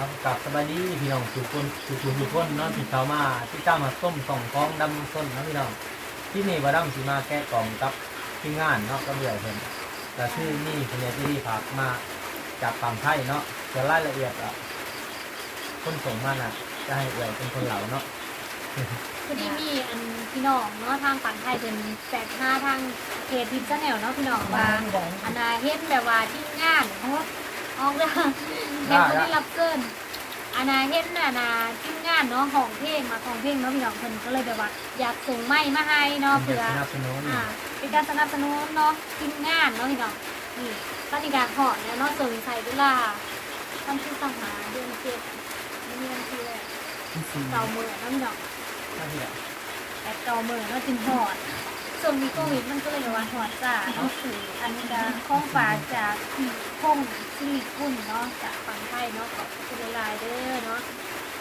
ครับกับสบายดีพี่น้องทุกคนทุกทุกทุกคนเนาะที่เขามาที่ตามมาส้มส่องกองดำส้นเนาะพี่น้องที่นี่ว่าดำสีมาแก้กล่องกับที่งานเนาะก็เบื่อเพิ่นแต่ชื่อนี่เพิ่นที่ฝากมาจากฝั่งไทยเนาะจะรายละเอียดอะคนส่งมาน่ะจะให้เอื่อยเป็นคนเหล่าเนาะคือที่มีอันพี่น้องเนาะทางฝั่งไทยเป็นแจกห้าทางเพจทิปแนลเนาะพี่น้องว่าอันนาเฮ็ดแบบว่าที่งานโอ้ ออกเด้อเฮ็ดบ่ได้รับเกินอันนาเฮ็ดน่ะนาที่งานเนาะของเพลงมาของเพลงเนาะพี่น้องเพิ่นก็เลยแบบว่าอยากส่งไม้มาให้เนาะเพื่เพื่ออสนับสนุนอ่าเป็นการสนับสนุนเนาะทีมงานเนาะพี่น้องนี่ปฏิการหอดเนี่ยเนาะส่งใส่เวลาทำที่สังหาเดือนเจ็ดเดือนที่แรกเก่าเมื่อเนาะพี่น้องนั่นแหละแต่เก่าเมื่อเนาะจินหอด ส่วนมีโควิดมันก็เลยว่าหอดจ้าเนาะคืออันนี้ก็ข้องฝาจากพงซิลิกุนเนาะจากฝั่งไทยเนาะขอบคุณหลายเด้อเนาะ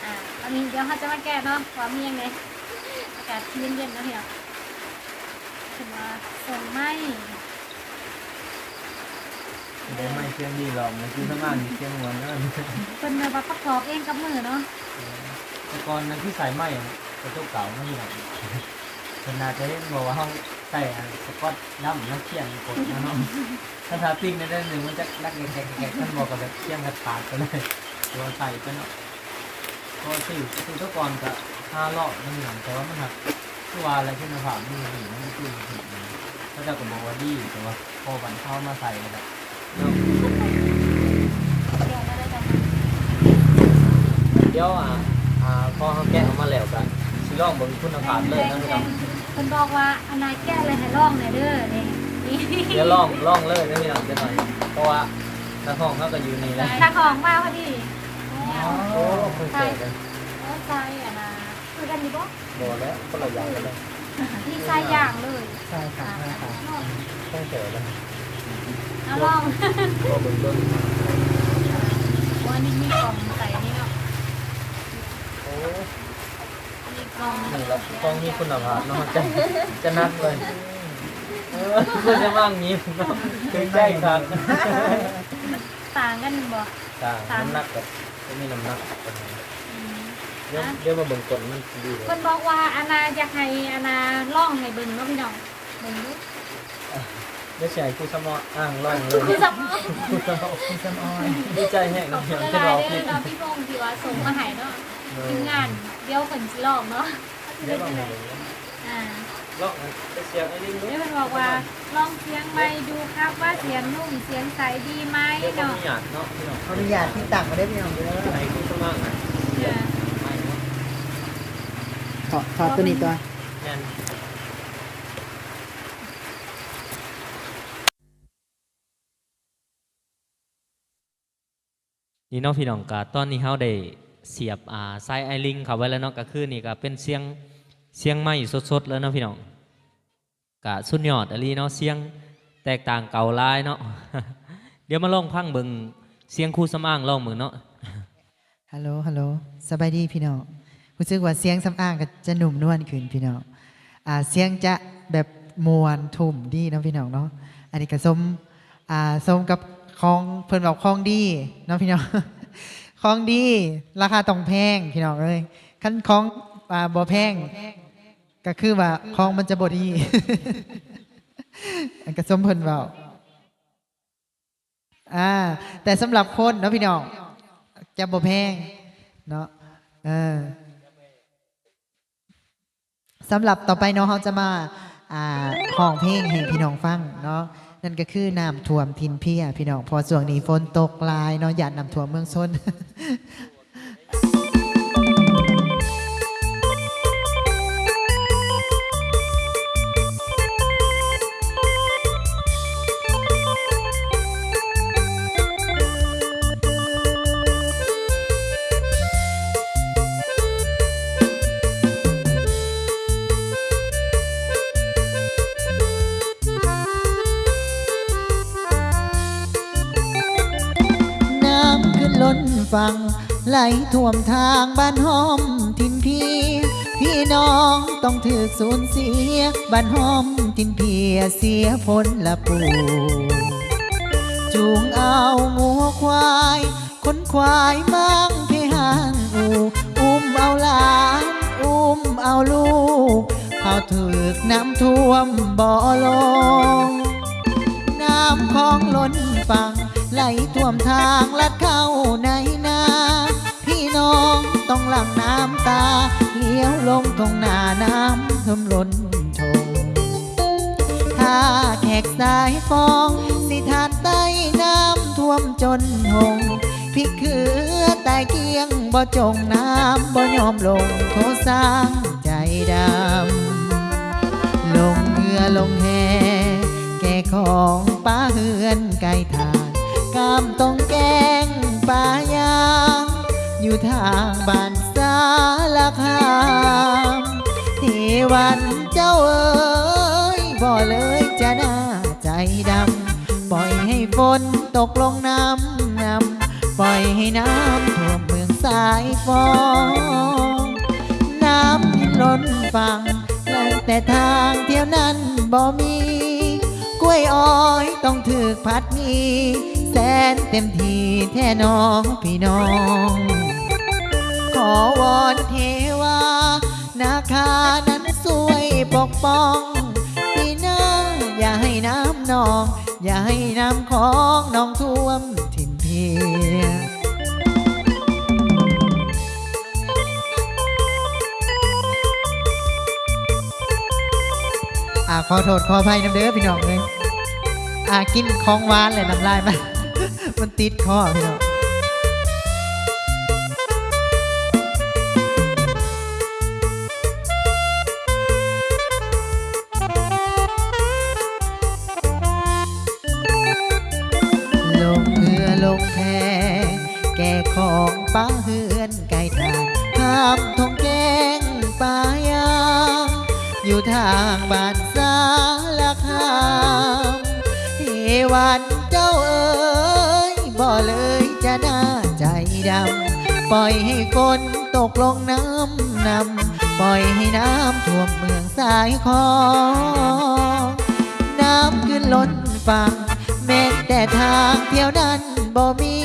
อ่าอันนี้เดี๋ยวเขาจะมาแก้เนาะความเมียงไงอากาศเย็นๆเนาะพี่น้องถึงว่าส่งไม่ได้ไม่เชียงดีหรอกมันคือสมานเชียงมวนเนาะเป็นแบบว่าประกอบเองกับมือเนาะแต่ก่อนนั้นที่สายไหมกระจกเก่าไม่หรอก คนนาจะเห็นบอกว่าห้องใส่อันสกอตน้ำน้ำเขียนกดนะเนาะถ้าทาปิ้งในด้านหนึ่งมันจะนักแกะแกะท่านบอกกับแบบเขียนกระถาดไปเลยตัวใส่ไปเนาะก็สื่อสื่อทุกก่อนกับห้ารอบมันหนังแต่ว่ามันหักตัวอะไรที่มันผ่านมันหินมันคือหินก็จะกับบอกว่าดีแต่ว่าพอวันเข้ามาใส่แบบเนาะเดี๋ยวมาได้จังเดี๋ยวอะอ่าพอเขาแกะออกมาแล้วกัน สิลองเบิ่งคุณภาพเลยนะพี่น้องคนบอกว่าอนาแก้เลยให้ลองหน่อยเด้อนี่นี่เดี๋ยวลองลองเลยนะพี่น้องจะหน่อยเพราะว่าทางห้องเขาก็อยู่นี่แหละถ้าของมาพอดีโอ้คุยเสร็จเลยโอ้ใจอะนะคุยกันดีบ่บอกแล้วก็เราอยากกันเลยมีใส่อย่างเลยใช่ค่ะใช่ค่ะใช่เสร็จแล้วเอาลองก็เบิ่งเบิ่งวันนี้มีกล่องใส่นี่เนาะโอ้มีกล่อง นี่แหละกล้องมีคุณภาพเนาะจะจะนักเลยเออคุณจะมั่งงี้เนาะคือใกล้ครับต่างกันบ่ต่างน้ำหนักกับไม่มีน้ำหนักกันเดี๋ยวเดี๋ยวมาเบิ่งกดมันดีเลยคนบอกว่าอานาอยากให้อานาลองให้เบิ่งเนาะพี่น้องเบิ่งดูเดี๋ยวใส่กูสมออ่างลองเลยคือสับกูสมอกูสมอดีใจแห้งขอบเนาะคุณที่หลาเรายๆคิเด้ดอเนาะพี่พงษ์ที่ว่าส่งมาให้เนาะ ทีมงานเดี๋ยวเพิ่นสิลองเนาะเดี๋ยวลองเลยอ่าลองไปเสียงไอ้ลิงดูเดี๋ยวมันบอกว่าลองเสียงไม่ดูครับว่าเสียงนุ่มเสียงใสดีไหมเดี๋ยวก็เนาะมีหยาดเนาะพี่น้องขออนุญาตที่ตักมาได้พี่น้องเด้อใส่กูสมอนะอ่าไม่เนาะขอขอตัวนี้ตัวแน่นนี่เนาะพี่น้องกาตอนนี้เฮาได้ เสียบอ่าไซไอลิงเข้าไว้แล้วเนาะก็คือนี่ก็เป็นเสียงเสียงไม้สดๆแล้วเนาะพี่น้องกะสุดยอดอหลีเนาะเสียงแตกต่างเก่าลายเนาะเดี๋ยวมาลองพังเบิงเสียงครูสำอางลองเหมือนเนาะฮัลโหลฮัลโหลสบายดีพี่น้องรู้สึกว่าเสียงสำอางก็จะหนุ่มนวลขึ้นพี่น้องอ่าเสียงจะแบบมวนทุ่มดีเนาะพี่น้องเนาะอันนี้ก็สมอ่าสมกับของเพิ่นบอกของดีเนาะพี่น้อง ของดี ราคาต้องแพงพี่น้องเอ้ยคันของอ่าบ่แพง ก็คือว่าของมันจะบ่ดีอันก็สมเพิ่นเว้าอ่าแต่สำหรับคนเนาะพี่น้องจะบ่แพงเนาะเออสำหรับต่อไปเนาะเขาจะมาอ่าห้องเพลงให้พี่น้องฟังเนาะ นั่นก็คือน้ำท่วมทินเพียพี่น้องพอส่วงนี้ฝนตกลายเนาะอย่าน้ำท่วมเมืองซน ฟัง ไหลท่วมทางบ้านห้อมทิมพีพี่น้องต้องถือสูญเสีย บ้านห้อมทิมพีเสียผลละปูจูงเอางูควายคนควายมั่งเพหางอูอุ้มเอาหลานอุ้มเอาลูกเอาถึกน้ำท่วมบ่อลง น้ำคลองล้นฟัง ไหลท่วมทางลัดเข้าในนา พี่น้องต้องหลั่งน้ำตา เลี้ยวลงทงหน้าน้ำท่วมล้นทงถ้าแขกสายฟอง สิทานใต้น้ำท่วมจนหงพี่คือตายเกียงบ่จงน้ำบ่ยอมลงโทสร้างใจดำลงเรือลงแหแก่ของป้าเฮือนไก่ทา นกามต้องแกงปลายางอยู่ทางบ้านสารคามเทวันเจ้าเอ๋ยบ่เลยจะน่าใจดำ ปล่อยให้ฝนตกลงน้ำนำปล่อยให้น้ำท่วมเมืองสายฟองน้ำล้นฝั่งแล้วแต่ทางเที่ยวนั้นบ่มี กล้วยอ้อยต้องถือพัดมี แสนเต็มทีแท่น้องพี่น้อง ขอวอนเทวา นาคานั้นสวยปกป้องพี่น้องอย่าให้น้ำนอง อย่าให้น้ำของน้องท่วมถิ่นเพียอ่าขอโทษขออภัยน้ำเด้อพี่น้องเลยอ่ากินของหวานเลยน้ำลายมัน มันติดคอพี่น้อง ปล่อยให้ฝนตกลงน้ำนำปล่อยให้น้ำท่วมเมืองสายคองน้ำขึ้นล้นฝั่งแม้แต่ทางเที่ยวนั้นบ่มี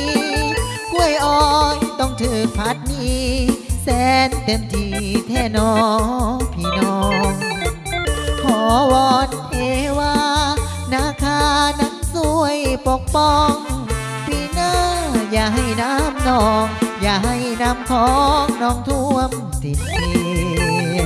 กล้วยอ้อยต้องถือพัดนี้ แสนเต็มทีแท่น้องพี่น้อง ขอวอนเทวานาคานั้นสวยปกป้อง พี่น้าอย่าให้น้ำนอง อย่าให้น้ำของน้องท่วมติดเทีย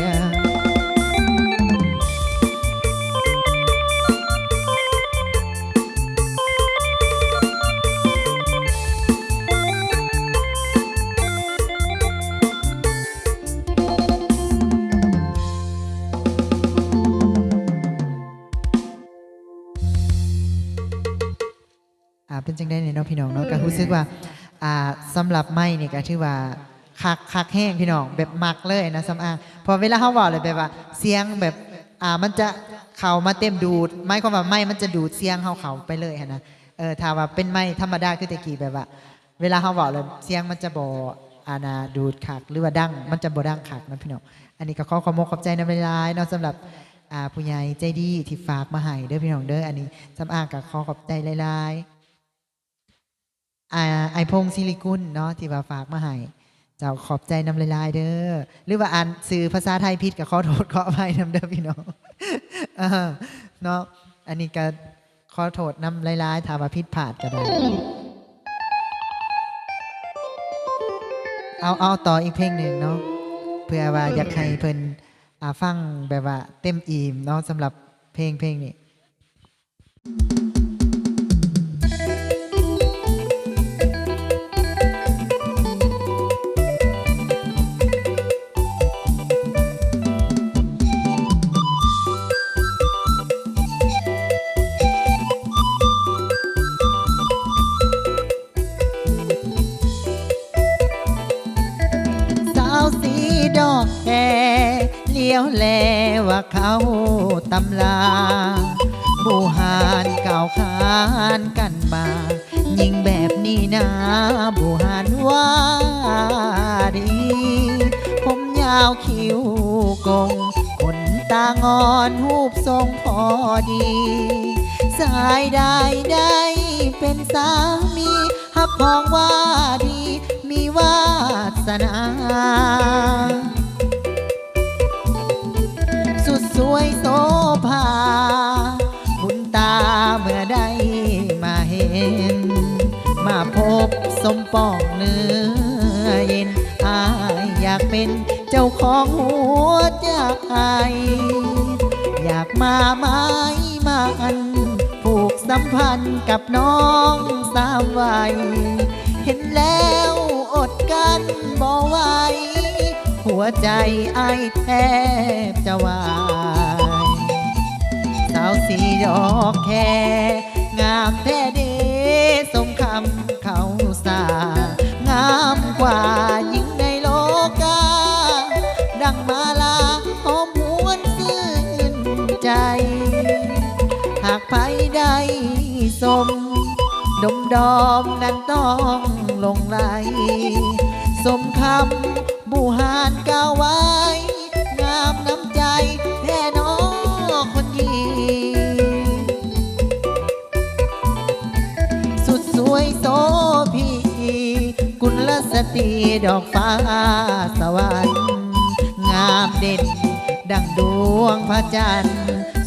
อ่าเป็นจังได้เนี่ยเนาะพี่น้องเนาะก็รู้สึกว่า อ่าสำหรับไม้เนี่ยก็ถือว่าคักคักแห้งพี่น้องแบบมักเลยนะสำอางพอเวลาเขาบอกเลยแบบว่า เสียงแบบอ่ามันจะเข่ามาเต็มดูดไม้ความว่าไม้มันจะดูดเสียงเขาเขาไปเลยนะเออถ้าว่าเป็นไม้ธรรมดาคือตะกี้แบบว่า เวลาเขาบอกเลยเสียงมันจะบออานาดูดคักหรือว่าดังมันจะบอดังคักนะพี่น้องอันนี้ก็ขอขอมขอบใจนะเวลายๆเนาะสำหรับอ่าผู้ใหญ่ใจดีที่ฝากมาให้เด้อพี่น้องเด้ออันนี้สำอางก็ขอขอบใจหลายๆ ไอพงศิริกุลเนาะที่ว่าฝากมาให้เจ้าขอบใจนำลายๆเด้อหรือว่าอ่านสื่อภาษาไทยผิดก็ขอโทษขออภัยนำเด้อพี่น้องเนาะอันนี้ก็ขอโทษนำลายๆถามว่าผิดพลาดก็ได้เอาเอาต่ออีกเพลงหนึ่งเนาะเพื่อว่าอยากให้เพิ่นอ่าฟังแบบว่าเต็มอิ่มเนาะสำหรับเพลงเพลงนี้ เลี้ยวแลว่าเขาตำลาบูหานเก่าขานกันมายิงแบบนี้นะบูหานว่าดี ผมยาวคิ้วกงขนตางอนหูบทรงพอดี สายได้ได้เป็นสามีฮับพองว่าดี มีวาสนา ปองเนื้อเย็นอายอยากเป็นเจ้าของหัวใจอยากมาไม้มัน ผูกสัมพันธ์กับน้องสาวัย เห็นแล้วอดกันบ่ไหวหัวใจไอแทบจะวายสาวสีดอกแคงามแท้เดสมคำ เขาสางามกว่าหญิงในโลกา ดังมาลาหอมหวนซื่นใจ หากไผได้สม ดมดอมนั้นต้องลงไหล สมคำบูหานกาวไว้ สีดอกฟ้าสวรรค์งามเด่น ดังดวงพระจันทร์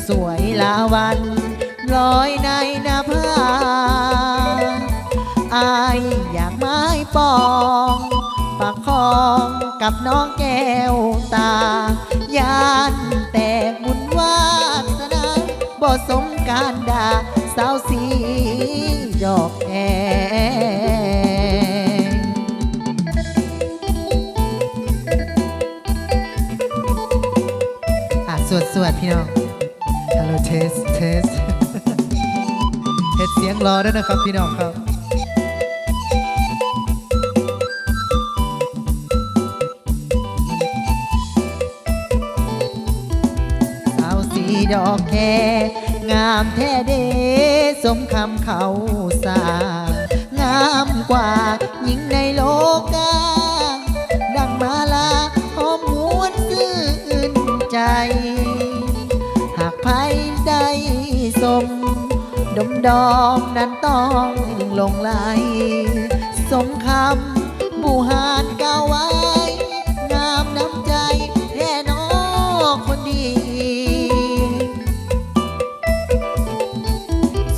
สวยลาวันลอยในนภาอายอยากไม้ปองปากคองกับน้องแก้วตา ยานแต่บุญวาสนาบ่สมการดาสาวสี พี่น้อง ฮัลโหลเทส เทสเฮ็ดเสียงรอด้วยนะครับพี่น้องครับสาสีดอกแคงามแท้เดสมคำเขาสางามกว่าหญิงในโลกา ดอมนั้นต้องลงไหลสมคำบูหานกาวไว้ งามน้ำใจแท้น้อคนดี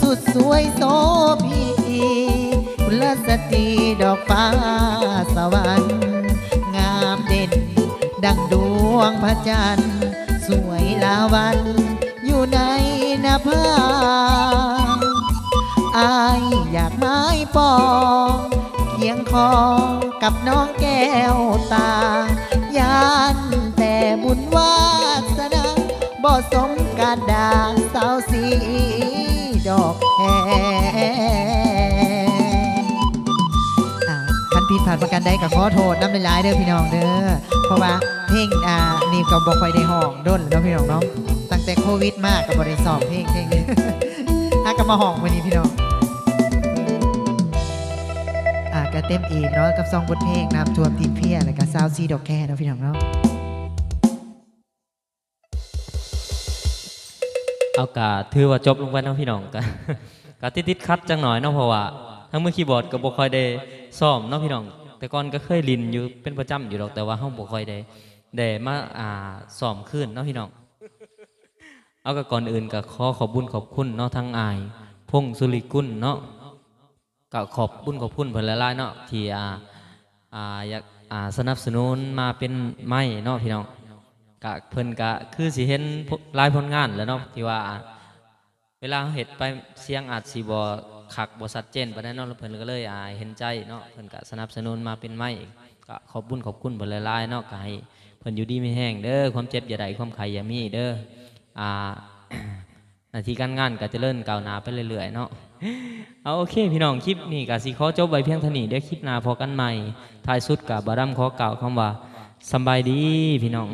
สุดสวยโสพีกุลสตรีดอกฟ้าสวรรค์ งามเด่น ดังดวงพระจันทร์ สวยลาวัน อยู่ในนภา อายอยากไม้ปองเคียงคอกับน้องแก้วตา ยานแต่บุญวาสนาบ่สมการดาสาวสีดอกแคอ่านผิดผ่านประกันใดก็ขอโทษน้ำลายเด้อพี่น้องเด้อ เพราะว่าเพลงอ่านี่ก็บอกไปได้ห้องด้นแล้วพี่น้องเนาะตั้งแต่โควิดมากก็บ่ได้สอบเพลงเพลงนี้ถ้าก็มาห้องวันนี้พี่น้อง เต็มอีกเนาะกับซองบทเพลงน้ำท่วมทินเพียแล้วก็ซาวซีดอกแค่เนาะพี่น้องเนาะเอากาถือว่าจบลงไปเนาะพี่น้องกะกะติดติดคัดจังหน่อยเนาะเพราะว่าทั้งมือคีย์บอร์ดก็บ่ค่อยได้ซ้อมเนาะพี่น้อง แต่ก่อนก็เคยลินอยู่เป็นประจำอยู่ดอกแต่ว่าเฮาบ่ค่อยได้ได้มาอ่าซ้อมขึ้นเนาะพี่น้องเอาก็ก่อนอื่นก็ขอขอบบุญขอบคุณเนาะทั้งอาย พงสุริกุลเนาะ ก็ขอบบุญขอบคุณเพิ่นหลายๆเนาะที่อ่าอ่าอยากอ่าสนับสนุนมาเป็นไม้เนาะพี่น้องกะเพิ่นกะคือสิเห็นผลายผลงานแล้วเนาะที่ว่าเวลาเฮ็ดไปเสียงอาจสิบ่คักบ่ชัดเจนปานนั้นเนาะแล้วเพิ่นก็เลยอ่าเห็นใจเนาะเพิ่นก็สนับสนุนมาเป็นไม้ก็ขอบคุญขอบคุณเพิ่นหลายๆเนาะก็ให้เพิ่นอยู่ดีไม่แห้งเด้อความเจ็บอย่าได้ความไข้อย่ามีเด้ออ่าหน้าที่การงานก็เจริญก้าวหน้าไปเรื่อยๆเนาะ เอาโอเค พี่น้องคลิปนี้ก็สิขอจบไว้เพียงเท่านี้เดี๋ยวคลิปหน้าพอกันใหม่ท้ายสุดกับบารัมขอกล่าวคำว่าสบายดีพี่น้อง